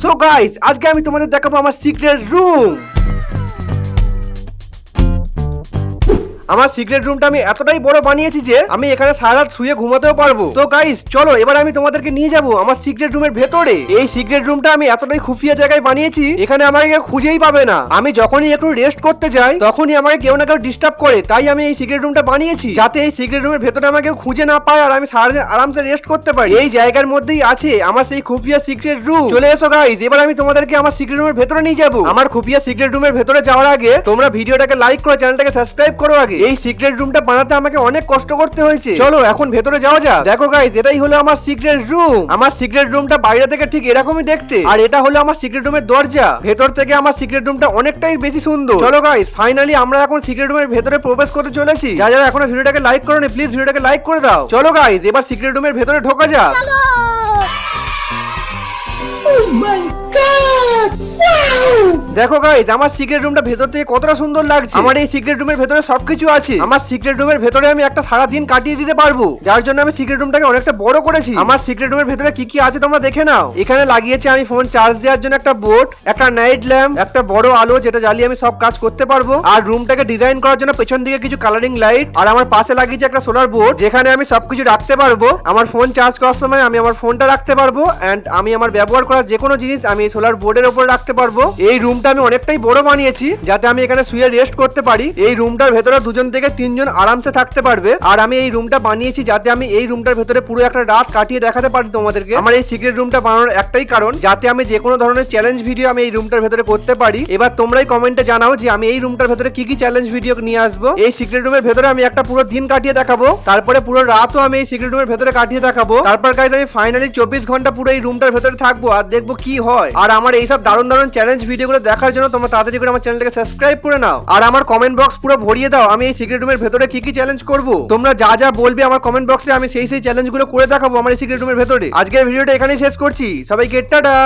So guys আজকে আমি তোমাদের দেখাবো আমার সিক্রেট রুম আমার সিক্রেট রুমটা আমি এতটাই বড় বানিয়েছি যে আমি এখানে সারা রাত শুয়ে ঘুমাতেও পারব। তো গাইস চলো, এবার আমি তোমাদেরকে নিয়ে যাব আমার সিক্রেট রুমের ভেতরে। এই সিক্রেট রুমটা আমি এতটাই খুফিয়া জায়গায় বানিয়েছি, এখানে আমাকে খুঁজেই পাবে না। আমি যখনই একটু রেস্ট করতে যাই, তখনই আমাকে কেউ না কেউ ডিস্টার্ব করে। তাই আমি এই সিক্রেট রুমটা বানিয়েছি, যাতে এই সিক্রেট রুমের ভেতরে আমাকে কেউ খুঁজে না পায় আর আমি সারাদিন আরামসে রেস্ট করতে পারি। এই জায়গার মধ্যেই আছে আমার সেই খুফিয়া সিক্রেট রুম চলে এসো গাইস এবার আমি তোমাদেরকে আমার সিক্রেট রুমের ভেতরে নিয়ে যাব। আমার খুফিয়া সিক্রেট রুমের ভেতরে যাওয়ার আগে তোমরা ভিডিওটাকে লাইক করো চ্যানেলটাকে সাবস্ক্রাইব করো আগে। এই সিক্রেট রুমটা বানাতে আমাকে অনেক কষ্ট করতে হয়েছে। চলো, এখন ভেতরে যাওয়া যাক। দেখো গাইস এটাই হলো আমার সিক্রেট রুম আমার সিক্রেট রুমটা বাইরে থেকে ঠিক এরকমই দেখতে। আর এটা হলো আমার সিক্রেট রুমের দরজা। ভেতর থেকে আমার সিক্রেট রুমটা অনেকটাই বেশি সুন্দর। চলো গাইস ফাইনালি আমরা এখন সিক্রেট রুমের ভেতরে প্রবেশ করতে চলেছি। যারা যারা এখনও ভিডিওটাকে লাইক করো প্লিজ ভিডিওটাকে লাইক করে দাও। চলো গাইস এবার সিক্রেট রুমের ভেতরে ঢোকা যাক। দেখো গাইজ আমার সিক্রেট রুমটা ভেতর থেকে কতটা সুন্দর লাগছে। আমার এই সিক্রেট রুমের ভেতরে সবকিছু আছে। আমার সিক্রেট রুমের ভেতরে আমি একটা সারা দিন কাটিয়ে দিতে পারব। যার জন্য আমি সিক্রেট রুমটাকে অনেকটা বড় করেছি। আমার সিক্রেট রুমের ভেতরে কি কি আছে তোমরা দেখে নাও। এখানে লাগিয়েছি আমি ফোন চার্জ দেওয়ার জন্য একটা বোর্ড একটা নাইট ল্যাম্প একটা বড় আলো যেটা জ্বালিয়ে আমি সব কাজ করতে পারব। আর রুমটাকে ডিজাইন করার জন্য পেছন দিকে কিছু কালারিং লাইট আর আমার পাশে লাগিয়েছে একটা সোলার বোর্ড যেখানে আমি সবকিছু রাখতে পারব। আমার ফোন চার্জ করার সময় আমি আমার ফোনটা রাখতে পারব অ্যান্ড আমি আমার ব্যবহার করা যে কোনো জিনিস আমি সোলার বোর্ডের উপর রাখতে পারব। এই রুমটা আমি অনেকটাই বড় বানিয়েছি, যাতে আমি এখানে শুয়ে রেস্ট করতে পারি। এই রুমটার ভেতরে দুজন থেকে তিনজন আরামসে থাকতে পারবে। আর আমি এই রুমটা বানিয়েছি যাতে আমি এই রুমটার ভেতরে পুরো একটা রাত কাটিয়ে দেখাতে পারি তোমাদেরকে। আমার এই সিক্রেট রুমটা বানানোর একটাই কারণ, যাতে আমি যে কোনো ধরনের চ্যালেঞ্জ ভিডিও আমি এই রুমটার ভেতরে করতে পারি। এবার তোমরাই কমেন্টে জানাও যে আমি এই রুমটার ভেতরে কি কি চ্যালেঞ্জ ভিডিও নিয়ে আসব। এই সিক্রেট রুমের ভেতরে আমি একটা পুরো দিন কাটিয়ে দেখাবো। তারপরে পুরো রাতও আমি এই সিক্রেট রুমের ভেতরে কাটিয়ে দেখাবো। তারপর গাইজ আমি ফাইনালি চব্বিশ ঘণ্টা পুরো এই রুমটার ভেতরে থাকব আর দেখব কি হয়। আর আমার এইসব দারুণ দারুণ চ্যালেঞ্জ ভিডিওগুলো দেখার জন্য তোমরা তাড়াতাড়ি করে আমার চ্যানেলটাকে সাবস্ক্রাইব করে নাও। আর আমার কমেন্ট বক্স পুরো ভরিয়ে দাও, আমি এই সিক্রেট রুমের ভেতরে কি কি চ্যালেঞ্জ করব? তোমরা যা যা বলবে আমার কমেন্ট বক্সে আমি সেই সেই চ্যালেঞ্জগুলো করে দেখাবো আমার এই সিক্রেট রুমের ভেতরে। আজকের ভিডিওটা এখানেই শেষ করছি। সবাইকে টাটা!